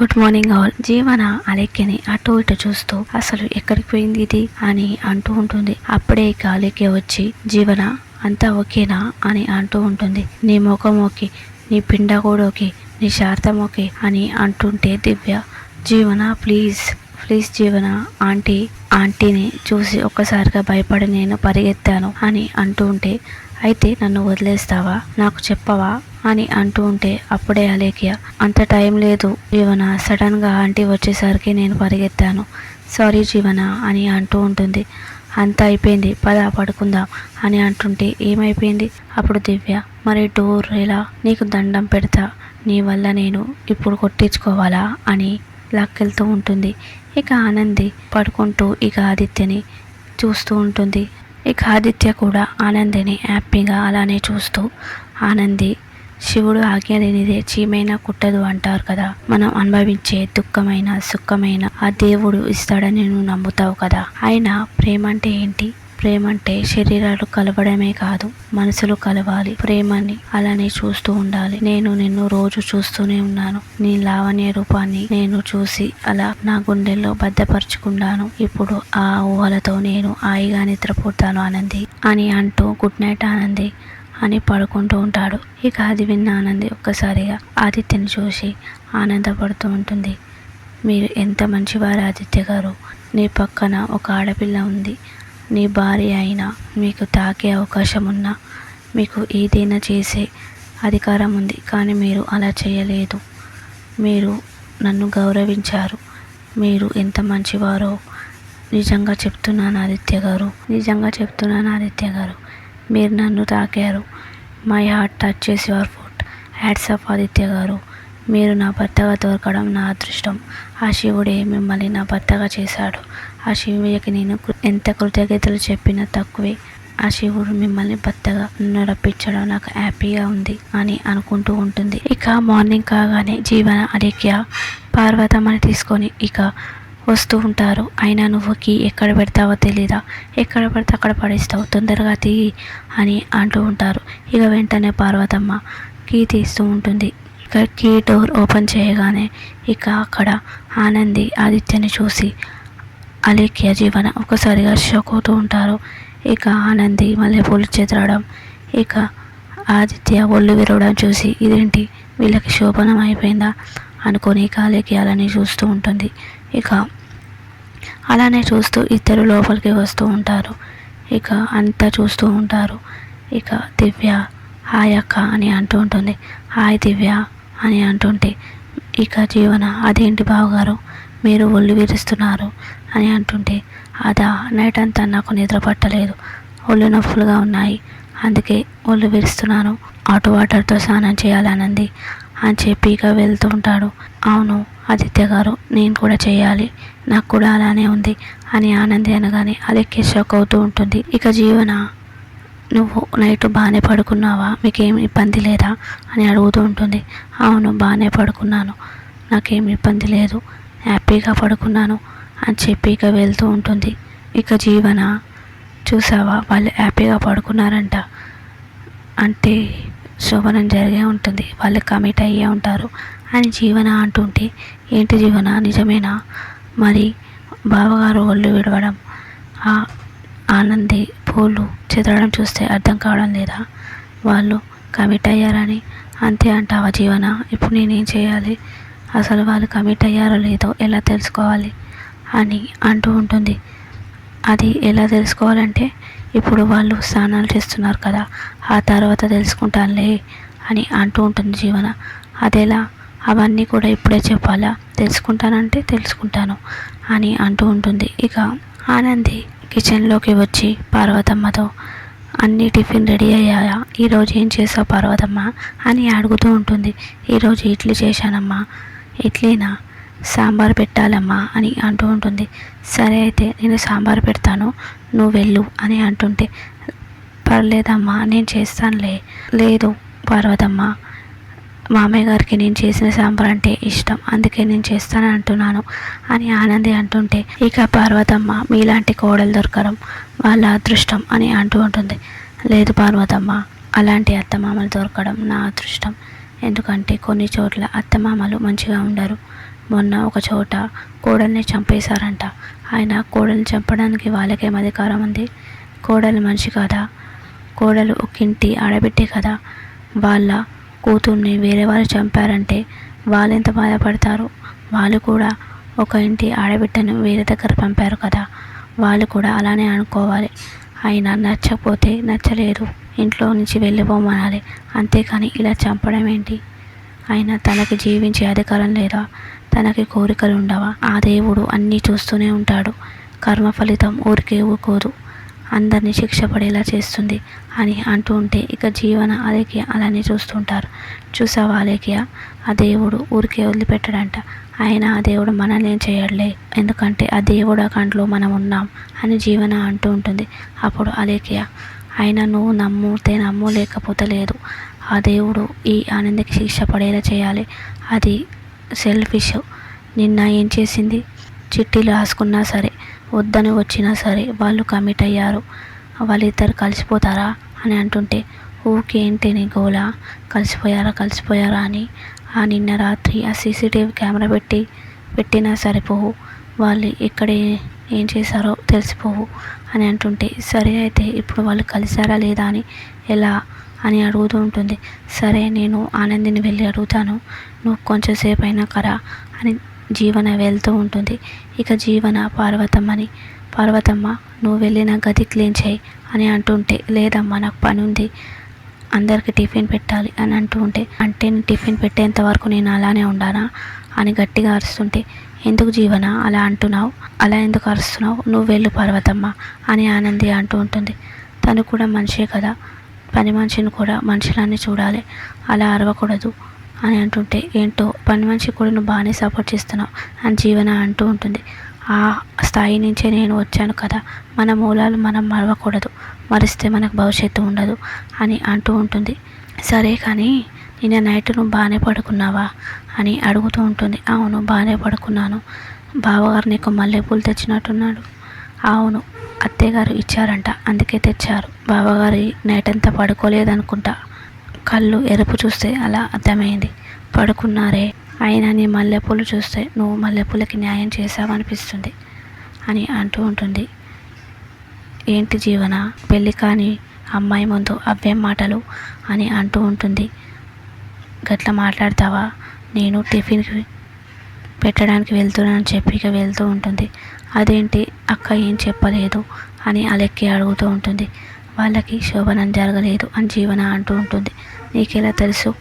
Good morning all. జీవన అలెక్కిని అటు ఇటు చూస్తూ అసలు ఎక్కడికి పోయింది ఇది అని అంటూ ఉంటుంది. అప్పుడే ఇక వచ్చి జీవన అంతా ఓకేనా అని అంటూ ఉంటుంది. నీ ముఖం ఓకే నీ పిండ కూడా ఓకే నీ శార్థం ఓకే అని అంటుంటే దివ్య జీవన ప్లీజ్ ప్లీజ్ జీవన ఆంటీ ఆంటీని చూసి ఒక్కసారిగా భయపడి నేను పరిగెత్తాను అని అంటూ ఉంటే అయితే నన్ను వదిలేస్తావా? నాకు చెప్పవా? అని అంటూ ఉంటే అప్పుడే అలేఖ్య అంత టైం లేదు జీవన? సడన్గా ఆంటీ వచ్చేసరికి నేను పరిగెత్తాను. సారీ జీవన? అని అంటూ ఉంటుంది. అంతా అయిపోయింది పద పడుకుందాం అని అంటుంటే ఏమైపోయింది? అప్పుడు దివ్య మరి డోర్ ఎలా? నీకు దండం పెడతా నీ వల్ల నేను ఇప్పుడు కొట్టించుకోవాలా? అని లాక్కెళ్తూ ఉంటుంది. ఇక ఆనంది పడుకుంటూ ఇక ఆదిత్యని చూస్తూ ఉంటుంది. ఇక ఆదిత్య కూడా ఆనందిని హ్యాపీగా అలానే చూస్తూ ఆనంది శివుడు ఆజ్ఞ లేనిదే చీమైనా కుట్టదు అంటారు కదా. మనం అనుభవించే దుఃఖమైన సుఖమైన ఆ దేవుడు ఇస్తాడని నువ్వు నమ్ముతావు కదా. అయినా ప్రేమ అంటే ఏంటి? ప్రేమ అంటే శరీరాలు కలవడమే కాదు మనసులు కలవాలి. ప్రేమని అలానే చూస్తూ ఉండాలి. నేను నిన్ను రోజు చూస్తూనే ఉన్నాను. నీ లావణ్య రూపాన్ని నేను చూసి అలా నా గుండెల్లో భద్రపరుచుకున్నాను ఇప్పుడు ఆ ఊహలతో నేను హాయిగా నిద్రపోతాను ఆనంది. అని అంటూ గుడ్ నైట్ ఆనంది. అని పడుకుంటూ ఉంటాడు. ఇక అది విన్న ఆనంది ఒక్కసారిగా ఆదిత్యని చూసి ఆనందపడుతూ ఉంటుంది. మీరు ఎంత మంచివారు ఆదిత్య గారు. నీ పక్కన ఒక ఆడపిల్ల ఉంది. నీ భార్య అయినా మీకు తాకే అవకాశం ఉన్నా మీకు ఏదైనా చేసే అధికారం ఉంది. కానీ మీరు అలా చేయలేదు. మీరు నన్ను గౌరవించారు. మీరు ఎంత మంచివారో నిజంగా చెప్తున్నాను ఆదిత్య గారు. నిజంగా చెప్తున్నాను ఆదిత్య గారు. మీరు నన్ను తాకారు. మై హార్ట్ టచ్ చేసి your foot. Hats off Aditya గారు మీరు నా భర్తగా దొరకడం నా అదృష్టం. ఆ శివుడే మిమ్మల్ని నా భర్తగా చేశాడు. ఆ శివుడికి నేను ఎంత కృతజ్ఞతలు చెప్పినా తక్కువే. ఆ శివుడు మిమ్మల్ని భర్తగా నడిపించడం నాకు హ్యాపీగా ఉంది అని అనుకుంటూ ఉంటుంది. ఇక మార్నింగ్ కాగానే జీవన అలేఖ్య పార్వతమని తీసుకొని ఇక వస్తూ ఉంటారు. అయినా నువ్వు కీ ఎక్కడ పెడతావో తెలీదా? ఎక్కడ పడితే అక్కడ పడేస్తావు. తొందరగా తీ అని అంటూ ఉంటారు. ఇక వెంటనే పార్వతమ్మ కీ తీస్తూ ఉంటుంది. ఇక కీ డోర్ ఓపెన్ చేయగానే ఇక అక్కడ ఆనంది ఆదిత్యని చూసి అలేఖ్య జీవన ఒకసారిగా షాక్ అవుతూ ఉంటారు. ఇక ఆనంది మళ్ళీ పూలు చెదరడం ఇక ఆదిత్య ఒళ్ళు విరవడం చూసి ఇదేంటి వీళ్ళకి శోభనం అయిపోయిందా అనుకొని కాలేకి అలానే చూస్తూ ఉంటుంది. ఇక అలానే చూస్తూ ఇద్దరు లోపలికి వస్తూ ఉంటారు. ఇక అంతా చూస్తూ ఉంటారు. ఇక దివ్య హాయ్ అక్క అని అంటూ ఉంటుంది. హాయ్ దివ్య అని అంటుంటే ఇక జీవన అదేంటి బావగారు? మీరు ఒళ్ళు విరుస్తున్నారు అని అంటుంటే అదా నైట్ అంతా నాకు నిద్ర పట్టలేదు. ఒళ్ళు నొప్పులుగా ఉన్నాయి. అందుకే ఒళ్ళు విరుస్తున్నాను. ఆటో వాటర్తో స్నానం చేయాలనంది అని చెప్పి ఇక వెళ్తూ ఉంటాడు. అవును ఆదిత్య గారు నేను కూడా చేయాలి నాకు కూడా అలానే ఉంది అని ఆనంది అనగానే అలెక్కి షాక్ అవుతూ ఉంటుంది. ఇక జీవన నువ్వు నైట్ బాగానే పడుకున్నావా? మీకేం ఇబ్బంది లేదా? అని అడుగుతూ ఉంటుంది. అవును బాగానే పడుకున్నాను. నాకేం ఇబ్బంది లేదు. హ్యాపీగా పడుకున్నాను అని చెప్పి ఇక వెళ్తూ ఉంటుంది. ఇక జీవన చూసావా? వాళ్ళు హ్యాపీగా పడుకున్నారంట. అంటే శోభనం జరిగే ఉంటుంది. వాళ్ళు కమిట్ అయ్యే ఉంటారు. అని జీవన అంటుంటే ఏంటి జీవన? నిజమేనా? మరి బావగారు ఒళ్ళు విడవడం ఆ ఆనంది పూలు చెదరడం చూస్తే అర్థం కావడం లేదా? వాళ్ళు కమిట్ అయ్యారని అంతే అంటావా జీవన? ఇప్పుడు నేనేం చేయాలి? అసలు వాళ్ళు కమిట్ అయ్యారో లేదో ఎలా తెలుసుకోవాలి? అని అంటూ ఉంటుంది. అది ఎలా తెలుసుకోవాలంటే ఇప్పుడు వాళ్ళు స్నానాలు చేస్తున్నారు కదా ఆ తర్వాత తెలుసుకుంటానులే అని అంటూ ఉంటుంది జీవన. అదేలా అవన్నీ కూడా ఇప్పుడే చెప్పాలా? తెలుసుకుంటానంటే తెలుసుకుంటాను అని అంటూ ఉంటుంది. ఇక ఆనంది కిచెన్లోకి వచ్చి పార్వతమ్మతో అన్ని టిఫిన్ రెడీ అయ్యాయా? ఈరోజు ఏం చేసావు పార్వతమ్మ? అని అడుగుతూ ఉంటుంది. ఈరోజు ఇడ్లీ చేశానమ్మా. ఇడ్లీనా? సాంబార్ పెట్టాలమ్మా అని అంటూ ఉంటుంది. సరే అయితే నేను సాంబార్ పెడతాను నువ్వు వెళ్ళు అని అంటుంటే పర్లేదమ్మా నేను చేస్తానులే. లేదు పార్వతమ్మ మామయ్య గారికి నేను చేసిన సాంబార్ అంటే ఇష్టం అందుకే నేను చేస్తాను అంటున్నాను అని ఆనంది అంటుంటే ఇక పార్వతమ్మ మీలాంటి కోడలు దొరకడం వాళ్ళ అదృష్టం అని అంటూ ఉంటుంది. లేదు పార్వతమ్మ అలాంటి అత్తమామలు దొరకడం నా అదృష్టం. ఎందుకంటే కొన్ని చోట్ల అత్తమామలు మంచిగా ఉండరు. మొన్న ఒక చోట కోడల్ని చంపేశారంట. ఆయన కోడల్ని చంపడానికి వాళ్ళకేం అధికారం ఉంది? కోడలు మనిషి కదా? కోడలు ఒక ఇంటి ఆడబిట్టే కదా? వాళ్ళ కూతుర్ని వేరే వాళ్ళు చంపారంటే వాళ్ళు ఎంత బాధపడతారు? వాళ్ళు కూడా ఒక ఇంటి ఆడబిడ్డను వేరే దగ్గర పంపారు కదా? వాళ్ళు కూడా అలానే అనుకోవాలి. అయినా నచ్చకపోతే నచ్చలేదు. ఇంట్లో నుంచి వెళ్ళిపోమనాలి. అంతేకాని ఇలా చంపడం ఏంటి అయినా తనకి జీవించే అధికారం లేదా తనకి కోరికలు ఉండవా? ఆ దేవుడు అన్నీ చూస్తూనే ఉంటాడు. కర్మ ఫలితం ఊరికే ఊరుకోదు అందరినీ శిక్ష పడేలా చేస్తుంది అని అంటూ ఉంటే ఇక జీవన అలేఖ్య అలానే చూస్తుంటారు. చూసావా అలేఖ్య? ఆ దేవుడు ఊరికే వదిలిపెట్టడంట. ఆయన ఆ దేవుడు మనల్ని ఏం చేయడలే? ఎందుకంటే ఆ దేవుడు కంట్లో మనం ఉన్నాం అని జీవన అంటూ ఉంటుంది. అప్పుడు అలేఖ్య ఆయన నువ్వు నమ్ముతే నమ్ము లేకపోతే లేదు ఆ దేవుడు ఈ ఆనందకి శిక్ష పడేలా చేయాలి. అది సెల్ఫిష్ నిన్న ఏం చేసింది? చిట్టీలు రాసుకున్నా సరే వద్దని వచ్చినా సరే వాళ్ళు కమిట్ అయ్యారు. వాళ్ళిద్దరు కలిసిపోతారా అని అంటుంటే ఊకేంటి నీ గోల? కలిసిపోయారా కలిసిపోయారా అని. ఆ నిన్న రాత్రి ఆ సీసీటీవీ కెమెరా పెట్టి పెట్టినా సరిపోవు వాళ్ళు ఎక్కడ ఏం చేశారో తెలిసిపోవు అని అంటుంటే సరే అయితే ఇప్పుడు వాళ్ళు కలిసారా లేదా అని ఎలా? అని అడుగుతూ ఉంటుంది. సరే నేను ఆనందిని వెళ్ళి అడుగుతాను. నువ్వు కొంచెంసేపు అయినా కరా అని జీవన వెళ్తూ ఉంటుంది. ఇక జీవన పార్వతమ్మని పార్వతమ్మ నువ్వు వెళ్ళిన గది క్లీన్ చేయి అని అంటుంటే లేదమ్మా నాకు పని ఉంది అందరికీ టిఫిన్ పెట్టాలి అని అంటూ ఉంటే అంటే నేను టిఫిన్ పెట్టేంత వరకు నేను అలానే ఉండానా? అని గట్టిగా అరుస్తుంటే ఎందుకు జీవన అలా అంటున్నావు? అలా ఎందుకు అరుస్తున్నావు? నువ్వు వెళ్ళు పార్వతమ్మ అని ఆనంది అంటూ ఉంటుంది. తను కూడా మనిషే కదా. పని మనిషిని కూడా మనుషులన్నీ చూడాలి. అలా అరవకూడదు అని అంటుంటే ఏంటో పని మనిషి కూడా నువ్వు బాగానే సపోర్ట్ చేస్తున్నావు అని జీవన అంటూ ఉంటుంది. ఆ స్థాయి నుంచే నేను వచ్చాను కదా మన మూలాలు మనం మరవకూడదు మరిస్తే మనకు భవిష్యత్తు ఉండదు అని అంటూ ఉంటుంది. సరే కానీ నిన్న నైట్ నువ్వు బాగానే పడుకున్నావా అని అడుగుతూ ఉంటుంది. అవును బాగానే పడుకున్నాను. బావగారు నీకు మల్లెపూలు తెచ్చినట్టున్నాడు. అవును అత్తయ్యగారు ఇచ్చారంట అందుకే తెచ్చారు. బావగారి నైట్ అంతా పడుకోలేదనుకుంటా. కళ్ళు ఎరుపు చూస్తే అలా అర్థమైంది. పడుకున్నారే. అయినా నీ మల్లెపూలు చూస్తే నువ్వు మల్లెపూలకి న్యాయం చేసావనిపిస్తుంది అని అంటూ ఉంటుంది. ఏంటి జీవన? పెళ్ళి కాని అమ్మాయి ముందు అవ్వేం మాటలు అని అంటూ ఉంటుంది. గట్ల మాట్లాడతావా? నేను టిఫిన్కి పెట్టడానికి వెళ్తున్నానని చెప్పి ఇక వెళ్తూ ఉంటుంది. అదేంటి? అక్క ఏం చెప్పలేదు అని అలెక్కి అడుగుతూ ఉంటుంది. వాళ్ళకి శోభనం జరగలేదు అని జీవన అంటూ ఉంటుంది. నీకెలా తెలుసు?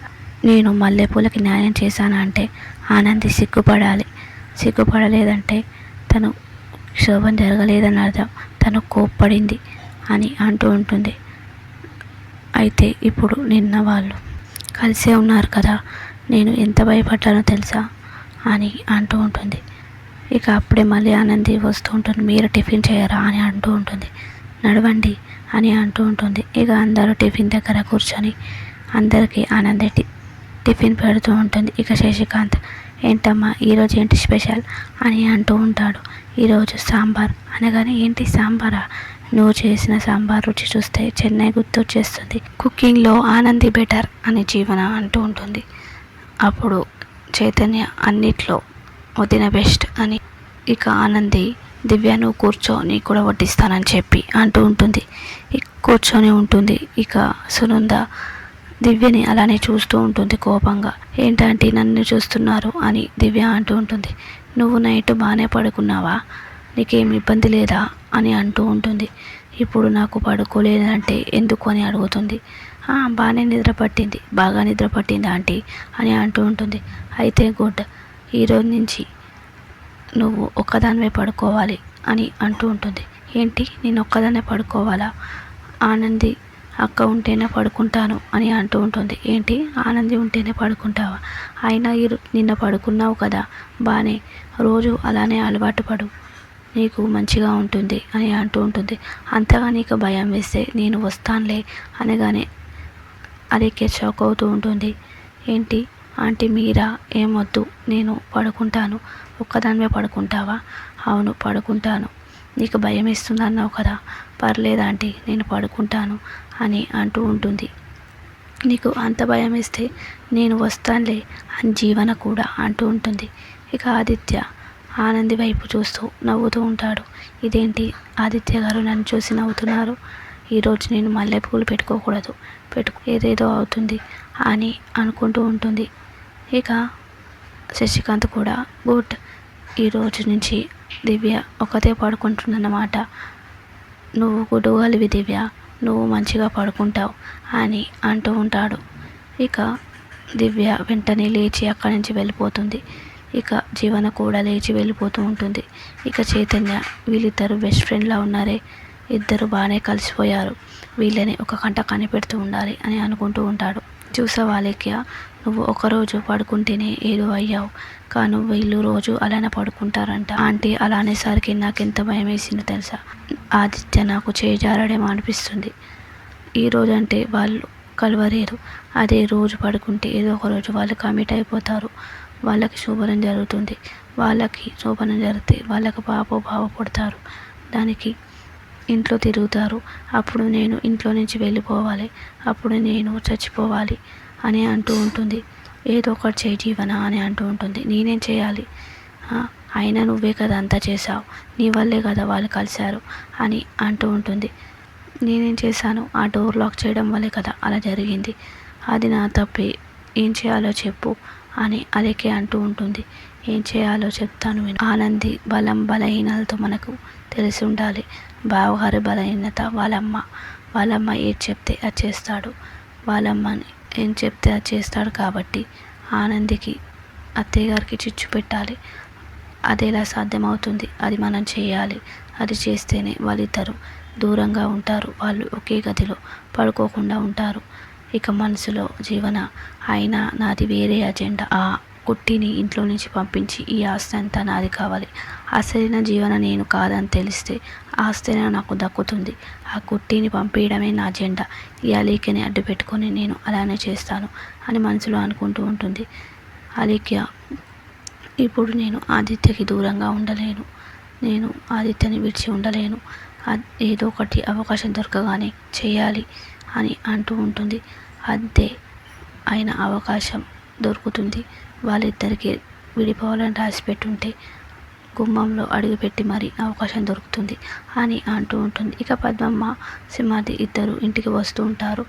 నేను మల్లెపూలకి న్యాయం చేశాను అంటే ఆనంది సిగ్గుపడాలి. సిగ్గుపడలేదంటే తను శోభం జరగలేదని అర్థం. తను కోప్పడింది అని అంటూ ఉంటుంది. అయితే ఇప్పుడు నిన్న వాళ్ళు కలిసే ఉన్నారు కదా నేను ఎంత భయపడ్డానో తెలుసా? అని అంటూ ఉంటుంది. ఇక అప్పుడే మళ్ళీ ఆనంది వస్తూ ఉంటుంది. మీరు టిఫిన్ చేయరా అని అంటూ ఉంటుంది. నడవండి అని అంటూ ఉంటుంది. ఇక అందరూ టిఫిన్ దగ్గర కూర్చొని అందరికీ ఆనంద టిఫిన్ పెడుతూ ఉంటుంది. ఇక శశికాంత్ ఏంటమ్మా ఈరోజు ఏంటి స్పెషల్? అని అంటూ ఉంటాడు. ఈరోజు సాంబార్. అనగానే ఏంటి సాంబారా? నువ్వు చేసిన సాంబార్ రుచి చూస్తే చెన్నై గుర్తొచ్చేస్తుంది కుకింగ్లో ఆనంది బెటర్ అని జీవన అంటూ ఉంటుంది. అప్పుడు చైతన్య అన్నిట్లో వదిన బెస్ట్ అని ఇక ఆనంది దివ్య నువ్వు కూర్చో నీకు కూడా వడ్డిస్తానని చెప్పి అంటూ ఉంటుంది. కూర్చొని ఉంటుంది. ఇక సునంద దివ్యని అలానే చూస్తూ ఉంటుంది కోపంగా. ఏంటంటే నన్ను చూస్తున్నారు? అని దివ్య అంటూ ఉంటుంది. నువ్వు నైట్ బాగానే పడుకున్నావా? నీకేం ఇబ్బంది లేదా? అని అంటూ ఉంటుంది. ఇప్పుడు నాకు పడుకోలేదంటే ఎందుకు? అని అడుగుతుంది. బాగానే నిద్ర పట్టింది. బాగా నిద్ర పట్టింది ఆంటీ? అని అంటూ ఉంటుంది. అయితే గుడ్. ఈరోజు నుంచి నువ్వు ఒక్కదానివే పడుకోవాలి అని అంటూ ఉంటుంది. ఏంటి? నేను ఒక్కదానే పడుకోవాలా? ఆనంది అక్క ఉంటేనే పడుకుంటాను అని అంటూ ఉంటుంది. ఏంటి? ఆనంది ఉంటేనే పడుకుంటావా? అయినా ఈ నిన్న పడుకున్నావు కదా? బాగానే రోజు అలానే అలవాటు పడు. నీకు మంచిగా ఉంటుంది అని అంటూ ఉంటుంది. అంతగా నీకు భయం వేస్తే నేను వస్తానులే అనగానే అది షాక్ అవుతూ ఉంటుంది. ఏంటి? ఆంటీ మీరా ఏమొద్దు నేను పడుకుంటాను. ఒక్కదానివే పడుకుంటావా? అవును పడుకుంటాను. నీకు భయం ఇస్తుంది అన్నావు కదా? పర్లేదు ఆంటీ నేను పడుకుంటాను అని అంటూ ఉంటుంది. నీకు అంత భయం ఇస్తే నేను వస్తానులే అని జీవన కూడా అంటూ ఉంటుంది. ఇక ఆదిత్య ఆనంది వైపు చూస్తూ నవ్వుతూ ఉంటాడు. ఇదేంటి? ఆదిత్య గారు నన్ను చూసి నవ్వుతున్నారు. ఈరోజు నేను మల్లెపూలు పెట్టుకోకూడదు. పెట్టుకు ఏదేదో అవుతుంది అని అనుకుంటూ ఉంటుంది. ఇక శశికాంత్ కూడా గుడ్. ఈ రోజు నుంచి దివ్య ఒకతే పడుకుంటుందన్నమాట. నువ్వు గుడుగలివి దివ్య. నువ్వు మంచిగా పడుకుంటావు అని అంటూ ఉంటాడు. ఇక దివ్య వెంటనే లేచి అక్కడి నుంచి వెళ్ళిపోతుంది. ఇక జీవన కూడా లేచి వెళ్ళిపోతూ ఉంటుంది. ఇక చైతన్య వీళ్ళిద్దరు బెస్ట్ ఫ్రెండ్లా ఉన్నారే. ఇద్దరు బాగానే కలిసిపోయారు. వీళ్ళని ఒక కంట కనిపెడుతూ ఉండాలి అని అనుకుంటూ ఉంటాడు. చూసావా లేఖ్య? నువ్వు ఒకరోజు పడుకుంటేనే ఏదో అయ్యావు. కానీ వీళ్ళు రోజు అలానే పడుకుంటారంట. ఆంటీ అలా అనేసరికి నాకు ఎంత భయం వేసిందో తెలుసా? ఆదిత్య నాకు చేజారడేమో అనిపిస్తుంది. ఈ అంటే వాళ్ళు కలవరేరు. అదే రోజు పడుకుంటే ఏదో ఒక రోజు వాళ్ళు కమిట్ అయిపోతారు. వాళ్ళకి శోభనం జరుగుతుంది. వాళ్ళకి శోభనం జరిగితే వాళ్ళకి పాప బావ పుడతారు. దానికి ఇంట్లో తిరుగుతారు. అప్పుడు నేను ఇంట్లో నుంచి వెళ్ళిపోవాలి. అప్పుడు నేను చచ్చిపోవాలి అని అంటూ ఉంటుంది. ఏదో ఒకటి చేయి జీవన అని అంటూ ఉంటుంది. నేనేం చేయాలి? అయినా నువ్వే కదా అంతా చేసావు నీ వల్లే కదా వాళ్ళు కలిశారు అని అంటూ ఉంటుంది. నేనేం చేశాను? ఆ డోర్ లాక్ చేయడం వల్లే కదా అలా జరిగింది. అది నా తప్పే. ఏం చేయాలో చెప్పు అని అలెకే అంటూ ఉంటుంది. ఏం చేయాలో చెప్తాను ఆనంది బలం బలహీనలతో మనకు తెలిసి ఉండాలి. బావగారి బలహీనత వాళ్ళమ్మ. వాళ్ళమ్మ ఏది చెప్తే అది చేస్తాడు. వాళ్ళమ్మని ఏం చెప్తే అది చేస్తాడు కాబట్టి ఆనందికి అత్తయ్య గారికి చిచ్చు పెట్టాలి. అది ఎలా సాధ్యమవుతుంది. అది మనం చేయాలి. అది చేస్తేనే వాళ్ళిద్దరు దూరంగా ఉంటారు. వాళ్ళు ఒకే గదిలో పడుకోకుండా ఉంటారు. ఇక మనసులో జీవన అయినా నాది వేరే అజెండా. ఆ కుట్టిని ఇంట్లో నుంచి పంపించి ఈ ఆస్తి అంతా నాది కావాలి. అసలైన జీవన నేను కాదని తెలిస్తే ఆస్తి నాకు దక్కుతుంది. ఆ కుట్టిని పంపించడమే నా అజెండా ఈ అలీక్యని అడ్డు పెట్టుకొని నేను అలానే చేస్తాను అని మనసులో అనుకుంటూ ఉంటుంది. అలీక్య ఇప్పుడు నేను ఆదిత్యకి దూరంగా ఉండలేను. నేను ఆదిత్యని విడిచి ఉండలేను. ఏదో ఒకటి అవకాశం దొరకగానే చేయాలి అని అంటూ ఉంటుంది. అదే అయిన అవకాశం దొరుకుతుంది. వాళ్ళిద్దరికి విడిపోవాలని రాసి పెట్టుంటే గుమ్మంలో అడుగుపెట్టి మరీ అవకాశం దొరుకుతుంది అని అంటూ ఉంటుంది. ఇక పద్మమ్మ సింహాది ఇద్దరు ఇంటికి వస్తూ ఉంటారు.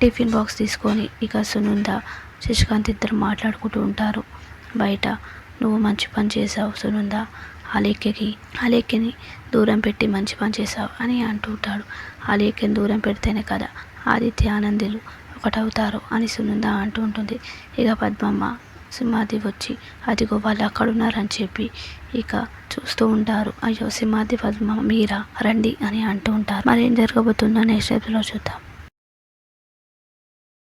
టిఫిన్ బాక్స్ తీసుకొని ఇక సునంద శశికాంత్ ఇద్దరు మాట్లాడుకుంటూ ఉంటారు. బయట నువ్వు మంచి పని చేసావు సునంద అలేఖ్యకి అలేఖ్యని దూరం పెట్టి మంచి పని చేసావు అని అంటూ ఉంటాడు. అలేఖ్యని దూరం పెడితేనే కదా ఆదిత్య ఆనందులు ఒకటవుతారు అని సునంద అంటూ ఉంటుంది. ఇక పద్మమ్మ సింహాది వచ్చి అదిగో వాళ్ళు అక్కడున్నారని చెప్పి ఇక చూస్తూ ఉంటారు. అయ్యో సింహాది పద్మ మీరా? రండి అని అంటూ ఉంటారు. మరి ఏం జరగబోతుందో నెక్స్ట్ ఎపిసోడ్లో చూద్దాం.